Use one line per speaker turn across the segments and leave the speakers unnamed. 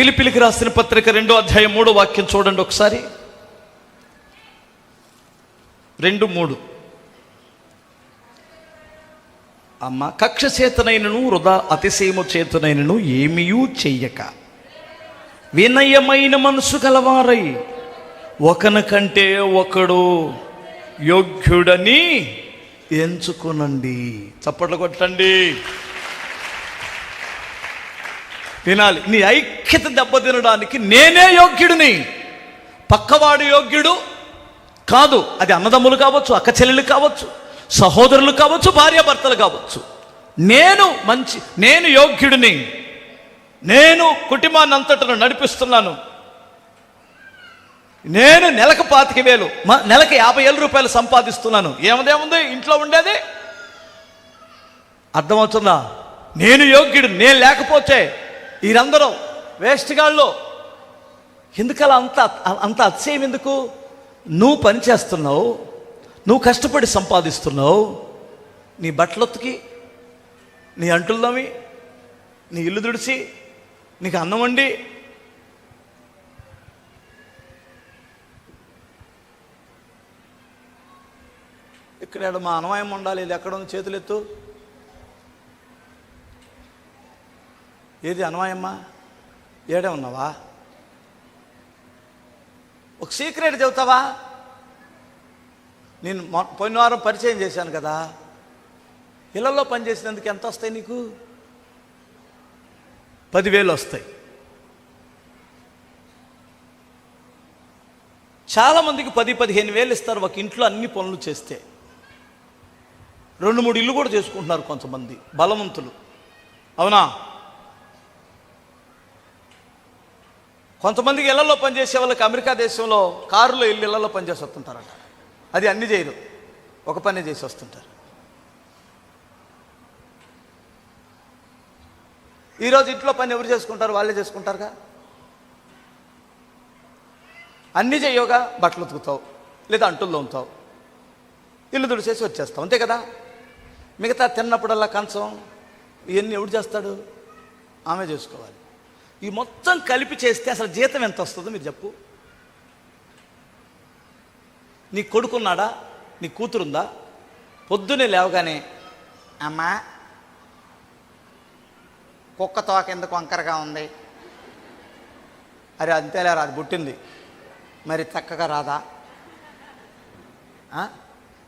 పిలిపిలికి రాసిన పత్రిక రెండో అధ్యాయం మూడో వాక్యం చూడండి ఒకసారి. రెండు మూడు. అమ్మ కక్ష చేతనైనను వృధా అతిశయము చేతనైనను ఏమీయూ చెయ్యక. వినయమైన మనసు గలవారై ఒకనకంటే ఒకడు యోగ్యుడని ఎంచుకునండి. చప్పట్లు కొట్టండి. వినాలి నీ ఐక్యత దెబ్బతినడానికి నేనే యోగ్యుడిని. పక్కవాడు యోగ్యుడు కాదు. అది అన్నదమ్ములు కావచ్చు అక్క చెల్లెలు కావచ్చు సహోదరులు కావచ్చు భార్యాభర్తలు కావచ్చు. నేను మంచి నేను యోగ్యుడిని. నేను కుటుంబాన్ని అంతటను నడిపిస్తున్నాను. నేను నెలకు పాతిక వేలు నెలకు యాభై వేల రూపాయలు సంపాదిస్తున్నాను. ఏమదేముంది? ఇంట్లో ఉండేది. అర్థమవుతుందా? నేను యోగ్యుడు నేను లేకపోతే వీరందరూ వేస్ట్ గాళ్ళు. ఎందుకలా అంత అంత అతిశయం ఎందుకు? నువ్వు పని చేస్తున్నావు నువ్వు కష్టపడి సంపాదిస్తున్నావు నీ బట్టలొత్తుకి నీ అంటుల్లోమి నీ ఇల్లు తుడిచి నీకు అన్నం వండి. ఇక్కడ మా అనవాయం ఉండాలి ఇది ఎక్కడ ఉంది చేతులెత్తు. ఏది అన్వయమ్మా ఏడే ఉన్నావా? ఒక సీక్రెట్ చెబుతావా? నేను మొ- పోయిన వారం పరిచయం చేశాను కదా. ఇళ్ళలో పనిచేసినందుకు ఎంత వస్తాయి నీకు? పదివేలు వస్తాయి. చాలామందికి పది పదిహేను వేలు ఇస్తారు ఒక ఇంట్లో అన్ని పనులు చేస్తే. రెండు మూడు ఇల్లు కూడా చేసుకుంటున్నారు కొంతమంది బలవంతులు. అవునా? కొంతమందికి ఇళ్ళలో పనిచేసే వాళ్ళకి అమెరికా దేశంలో కారులో ఇల్లు ఇళ్ళలో పనిచేసి వస్తుంటారట. అది అన్ని చేయరు. ఒక పని చేసి వస్తుంటారు. ఈరోజు ఇంట్లో పని ఎవరు చేసుకుంటారు? వాళ్ళే చేసుకుంటారుగా? అన్నీ చేయవుగా బట్టలు ఉతుకుతావు లేదా అంటుల్లో ఉంటావు. ఇల్లు దుడిచేసి వచ్చేస్తావు. అంతే కదా? మిగతా తిన్నప్పుడల్లా కంచం ఇవన్నీ ఎవడు చేస్తాడు? ఆమె చేసుకోవాలి. ఈ మొత్తం కలిపి చేస్తే అసలు జీతం ఎంత వస్తుందో మీరు చెప్పు. నీ కొడుకున్నాడా? నీ కూతురుందా? పొద్దునే లేవగానే అమ్మా కుక్క తోక ఎందుకు వంకరగా ఉంది? అరే అంతేలే అది పుట్టింది. మరి చక్కగా రాదా?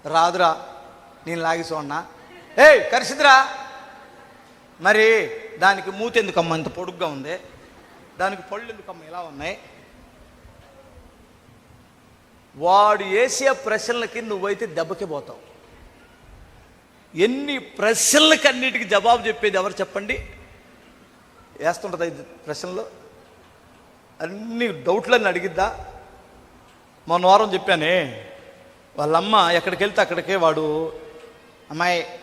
రాదురా నేను లాగి చూడనా? ఏయ్ కరిసిద్రా. మరి దానికి మూతెందుకమ్మ ఇంత పొడుగ్గా ఉంది? దానికి పళ్ళు ఎందుకమ్మ ఇలా ఉన్నాయి? వాడు వేసే ప్రశ్నలకి నువ్వైతే దెబ్బకి పోతావు. ఎన్ని ప్రశ్నలకి అన్నిటికీ జవాబు చెప్పేది ఎవరు చెప్పండి? వేస్తుంటుంది ఐదు ప్రశ్నలు? అన్ని డౌట్లన్నీ అడిగిద్దా? మొన్న వారం చెప్పానే వాళ్ళమ్మ ఎక్కడికి వెళ్తే అక్కడికే వాడు అమ్మాయి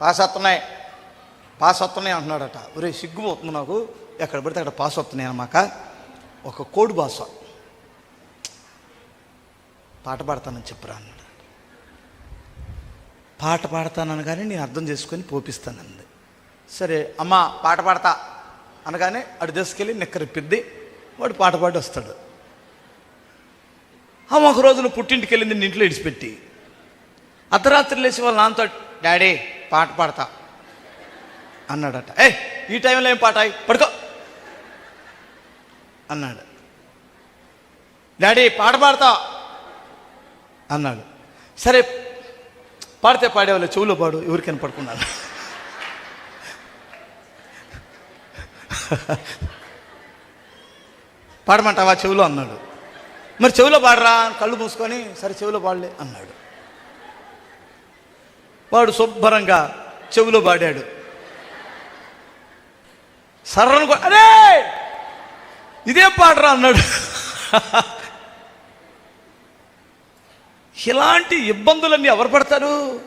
పాస్ వస్తున్నాయి పాస్ వస్తున్నాయి అంటున్నాడట. ఒరే సిగ్గుపోతుంది నాకు. ఎక్కడ పడితే అక్కడ పాస్ వస్తున్నాయి అనమాక ఒక కోడి భాష పాట పాడతానని చెప్పురా అన్నాడు. పాట పాడతానని కానీ నేను అర్థం చేసుకొని పోపిస్తానంది. సరే అమ్మ పాట పాడతా అనగానే అటు తీసుకెళ్ళి నిక్కరిప్పిద్ది వాడు పాట పాడి వస్తాడు. అమ్మ ఒక రోజున పుట్టింటికి వెళ్ళింది ఇంట్లో ఇడిచిపెట్టి. అర్ధరాత్రి లేచి వాళ్ళ నాన్నతో డాడీ పాట పాడతా అన్నాడట. ఏ ఈ టైంలో ఏం పాట? పడుకో. అన్నాడు. డాడీ పాట పాడతా అన్నాడు. సరే పాడితే పాడేవాళ్ళు చెవులో పాడు ఎవరికైనా పడుకున్నాడు పాడమంటావా చెవులో? అన్నాడు. మరి చెవిలో పాడరా? కళ్ళు మూసుకొని సరే చెవిలో పాడలే అన్నాడు. వాడు శుభ్రంగా చెవిలో పాడాడు. సర్రను అదే అరే! ఇదే పాటరా అన్నాడు. ఇలాంటి ఇబ్బందులన్నీ ఎవరు పడతారు?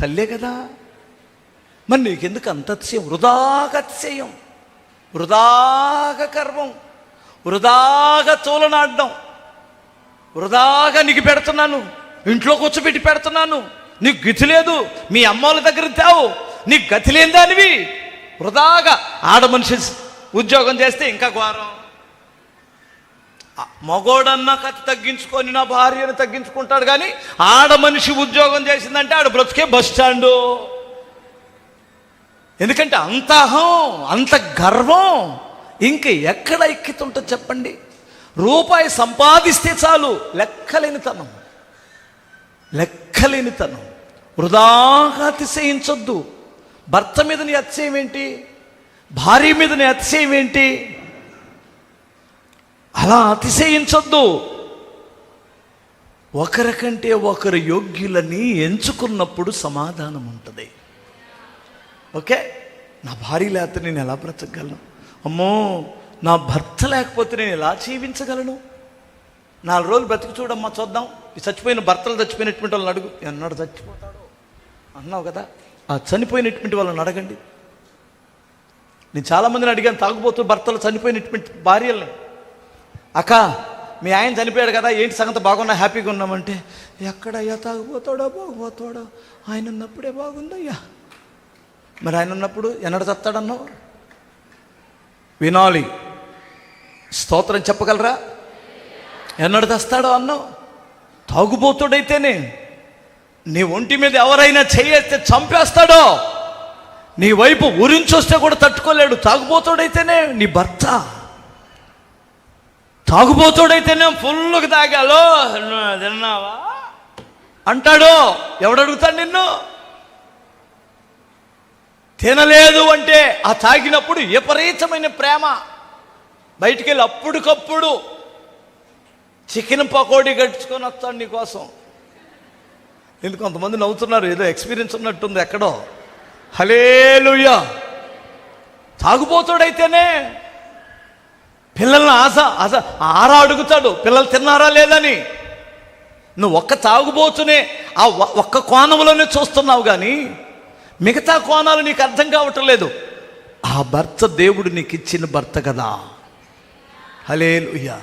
తల్లే కదా. మరి నీకెందుకు అంత అతిశయం? వృధాగ అతిశయం. వృధాగా గర్వం. వృధాగా తోలనాడడం. వృధాగా నీకు పెడుతున్నాను. ఇంట్లో కూర్చోబెట్టి పెడుతున్నాను. నీకు గతి లేదు. మీ అమ్మోళ్ళ దగ్గర తేవు నీకు గతి లేని దానివి. వృధాగా ఆడ మనిషి ఉద్యోగం చేస్తే ఇంకా ఘోరం. మగోడన్నా కథ తగ్గించుకొని నా భార్యను తగ్గించుకుంటాడు కానీ ఆడ మనిషి ఉద్యోగం చేసిందంటే ఆడ బ్రతికే బస్ స్టాండు. ఎందుకంటే అంత అహం అంత గర్వం ఇంక ఎక్కడ ఎక్కిత ఉంటుంది చెప్పండి. రూపాయి సంపాదిస్తే చాలు లెక్కలేనితనం. లెక్కలేనితనం. వృధాగా అతిశయించొద్దు. భర్త మీద నీ అతిశయం ఏంటి భార్య మీద నీ అతిశయం ఏంటి? అలా అతిశయించొద్దు. ఒకరికంటే ఒకరు యోగ్యులని ఎంచుకున్నప్పుడు సమాధానం ఉంటుంది. ఓకే? నా భార్య లేకపోతే నేను ఎలా బ్రతకగలను? అమ్మో నా భర్త లేకపోతే నేను ఎలా జీవించగలను? నాలుగు రోజులు బ్రతికి చూడమ్మా చూద్దాం. ఈ చచ్చిపోయిన భర్తలు చచ్చిపోయినటువంటి వాళ్ళని అడుగు. ఎన్నడు చచ్చిపోతాడు? అన్నావు కదా? ఆ చనిపోయినటువంటి వాళ్ళని అడగండి. నేను చాలామందిని అడిగాను తాగుబోతూ భర్తలు చనిపోయినటువంటి భార్యల్ని. అక్క మీ ఆయన చనిపోయాడు కదా ఏంటి సంగతి బాగున్నా హ్యాపీగా ఉన్నామంటే ఎక్కడయ్యా తాగుపోతాడో బాగుపోతాడో ఆయన ఉన్నప్పుడే బాగుందయ్యా. మరి ఆయన ఉన్నప్పుడు ఎన్నడ చస్తాడన్నావు వినాలి. స్తోత్రం చెప్పగలరా? ఎన్నడు తెస్తాడో అన్నావు? తాగుబోతుడైతేనే నీ ఒంటి మీద ఎవరైనా చేయేస్తే చంపేస్తాడో? నీ వైపు ఉరించొస్తే కూడా తట్టుకోలేడు. తాగుబోతోడైతేనే నీ భర్త. తాగుబోతోడైతేనే ఫుల్గా తాగాలో తిన్నావా? అంటాడు. ఎవడు అడుగుతాడు నిన్ను? తినలేదు అంటే ఆ తాగినప్పుడు విపరీతమైన ప్రేమ. బయటికి వెళ్ళి అప్పుడుకప్పుడు చికెన్ పకోడీ కట్టుకొని వస్తాడు నీకోసం. నేను కొంతమంది నవ్వుతున్నారు ఏదో ఎక్స్పీరియన్స్ ఉన్నట్టుంది ఎక్కడో. హలేలుయా తాగుపోతాడైతేనే పిల్లల్ని ఆశ ఆశ ఆరా అడుగుతాడు. పిల్లలు తిన్నారా లేదని? నువ్వు ఒక్క తాగుబోతునే ఆ ఒక్క కోణంలోనే చూస్తున్నావు కానీ మిగతా కోణాలు నీకు అర్థం కావటం లేదు. ఆ భర్త దేవుడు నీకు ఇచ్చిన భర్త కదా. హలేలుయ్యా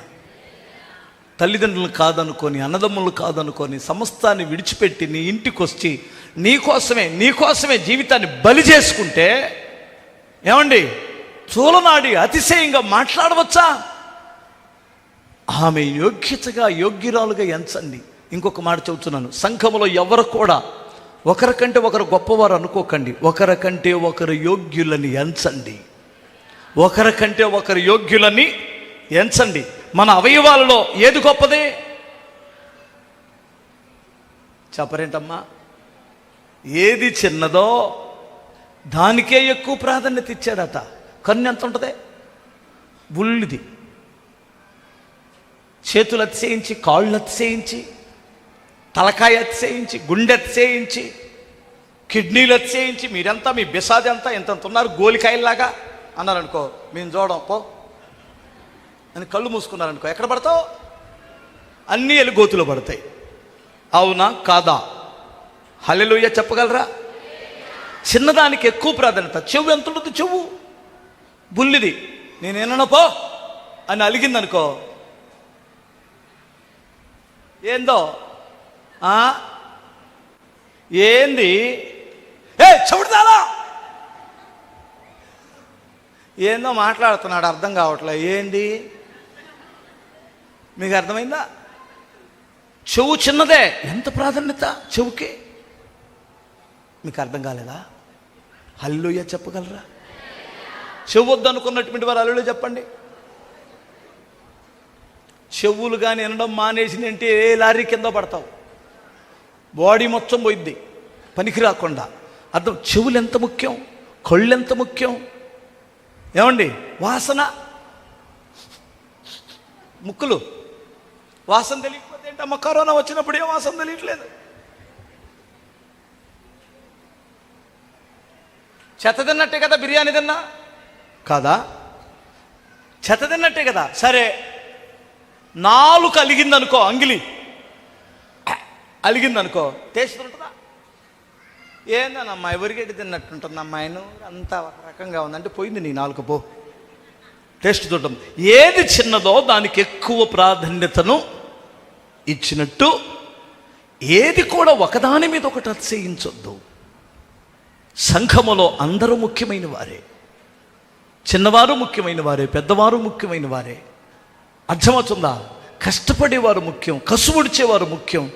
తల్లిదండ్రులు కాదనుకొని అన్నదమ్ములు కాదనుకొని సమస్తాన్ని విడిచిపెట్టి నీ ఇంటికి వచ్చి నీ కోసమే నీ కోసమే జీవితాన్ని బలి చేసుకుంటే ఏమండి చూలనాడి అతిశయంగా మాట్లాడవచ్చా? ఆమె యోగ్యతగా యోగ్యురాలుగా ఎంచండి. ఇంకొక మాట చెబుతున్నాను. సంఘములో ఎవరు కూడా ఒకరికంటే ఒకరు గొప్పవారు అనుకోకండి. ఒకరికంటే ఒకరు యోగ్యులని ఎంచండి. ఒకరికంటే ఒకరు యోగ్యులని ఎంచండి. మన అవయవాలలో ఏది గొప్పది? చెప్పరేంటమ్మా? ఏది చిన్నదో దానికే ఎక్కువ ప్రాధాన్యత ఇచ్చాడట. కన్ను ఎంత ఉంటుంది? బుల్లిది చేతులు అతిశయించి కాళ్ళు అతిశయించి తలకాయ అతిశయించి గుండె అతిశయించి కిడ్నీలు అతిశయించి మీరంతా మీ బిసాది అంతా ఇంతంత ఉన్నారు గోలికాయల్లాగా? అన్నారనుకో మేము చూడం పో. అని కళ్ళు మూసుకున్నారనుకో ఎక్కడ పడతావు? అన్నీ వెళ్ళి గోతులో పడతాయి. అవునా? కాదా? హలెలుయ్య చెప్పగలరా? చిన్నదానికి ఎక్కువ ప్రాధాన్యత. చెవు ఎంత ఉంటుంది చెవు? బుల్లిది. నేనేనన్నా పో అని అలిగిందనుకో. ఏందో? ఆ? ఏంది? ఏ చెబుతానా ఏందో మాట్లాడుతున్నాడు అర్థం కావట్లే. ఏంది? మీకు అర్థమైందా? చెవు చిన్నదే. ఎంత ప్రాధాన్యత చెవుకి? మీకు అర్థం కాలేదా? హల్లుయ చెప్పగలరా? చెవు వద్దనుకున్నటువంటి వారు అల్లులు చెప్పండి. చెవులు కానీ వినడం మానేసిందంటే ఏ లారీ కింద పడతావు? బాడీ మొత్తం పోయిద్ది. పనికి రాకుండా. అర్థం? చెవులు ఎంత ముఖ్యం? కళ్ళు ఎంత ముఖ్యం? ఏమండి? వాసన? ముక్కులు? వాసన తెలియకపోతే ఏంటమ్మా కరోనా వచ్చినప్పుడు ఏం వాసన తెలియట్లేదు? చెత్త తిన్నట్టే కదా బిర్యానీ తిన్నా? కాదా? చెత్త తిన్నట్టే కదా. సరే నాలుగు అలిగిందనుకో అంగిలి. అలిగిందనుకో టేస్ట్ ఉంటుందా? ఏందనమ్మా ఎవరికెట్టి తిన్నట్టుంటుంది అమ్మాయిను అంతా ఒక రకంగా ఉందంటే పోయింది నీ నాలుగు పో. టేస్ట్ చూడటం ఏది చిన్నదో దానికి ఎక్కువ ప్రాధాన్యతను ఇచ్చినట్టు ఏది కూడా ఒకదాని మీద ఒకటి అతిశయించొద్దు. సంఘములో అందరూ ముఖ్యమైన వారే. చిన్నవారు ముఖ్యమైన వారే పెద్దవారు ముఖ్యమైన వారే. అర్థమవుతుందా కష్టపడేవారు ముఖ్యం కసుముడిచేవారు ముఖ్యం.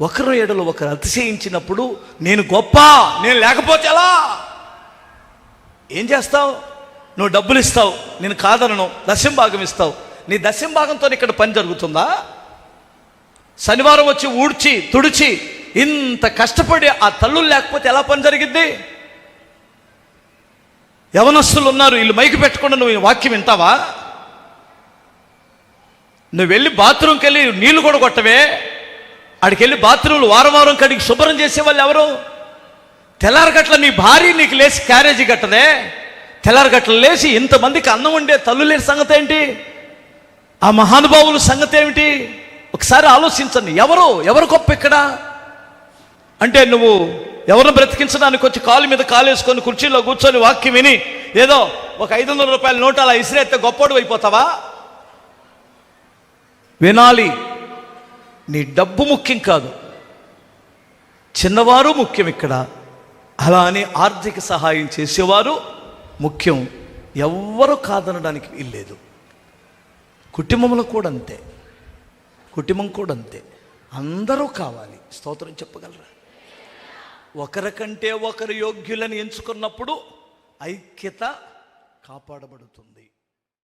ఒకరు ఎడలు ఒకరు అతిశయించినప్పుడు నేను గొప్ప నేను లేకపోతే ఎలా? ఏం చేస్తావు? నువ్వు డబ్బులు ఇస్తావు నేను కాదనను దశం భాగం ఇస్తావు. నీ దశం భాగంతో ఇక్కడ పని జరుగుతుందా? శనివారం వచ్చి ఊడ్చి తుడిచి ఇంత కష్టపడి ఆ తల్లులు లేకపోతే ఎలా పని జరిగిద్ది? యవనస్తులు ఉన్నారు వీళ్ళు మైకి పెట్టకుండా నువ్వు వాక్యం వింటావా? నువ్వు వెళ్ళి బాత్రూమ్కి వెళ్ళి నీళ్ళు కూడా కొట్టవే. ఆడికి వెళ్ళి బాత్రూమ్లు వారం వారం కడిగి శుభ్రం చేసే వాళ్ళు ఎవరు? తెల్లారగట్ల నీ భార్య నీకు లేచి క్యారేజీ కట్టదే. తెల్లారగట్ల లేచి ఇంతమందికి అన్నం ఉండే తల్లు లేని సంగతి ఏంటి? ఆ మహానుభావుల సంగతి ఏమిటి? ఒకసారి ఆలోచించండి ఎవరు? ఎవరు గొప్ప ఇక్కడ? అంటే నువ్వు ఎవరిని బ్రతికించడానికి వచ్చి కాలు మీద కాలు వేసుకొని కుర్చీలో కూర్చొని వాక్యం విని ఏదో ఒక ఐదు వందల రూపాయల నోట అలా ఇసిరేస్తే గొప్పడు అయిపోతావా? వినాలి. నీ డబ్బు ముఖ్యం కాదు. చిన్నవారు ముఖ్యం ఇక్కడ. అలా అని ఆర్థిక సహాయం చేసేవారు ముఖ్యం. ఎవ్వరు కాదనడానికి వీల్లేదు. కుటుంబంలో కూడా అంతే. కుటుంబం కూడా అంతే. అందరూ కావాలి. స్తోత్రం చెప్పగలరా? ఒకరికంటే ఒకరు యోగ్యులను ఎంచుకున్నప్పుడు ఐక్యత కాపాడబడుతుంది.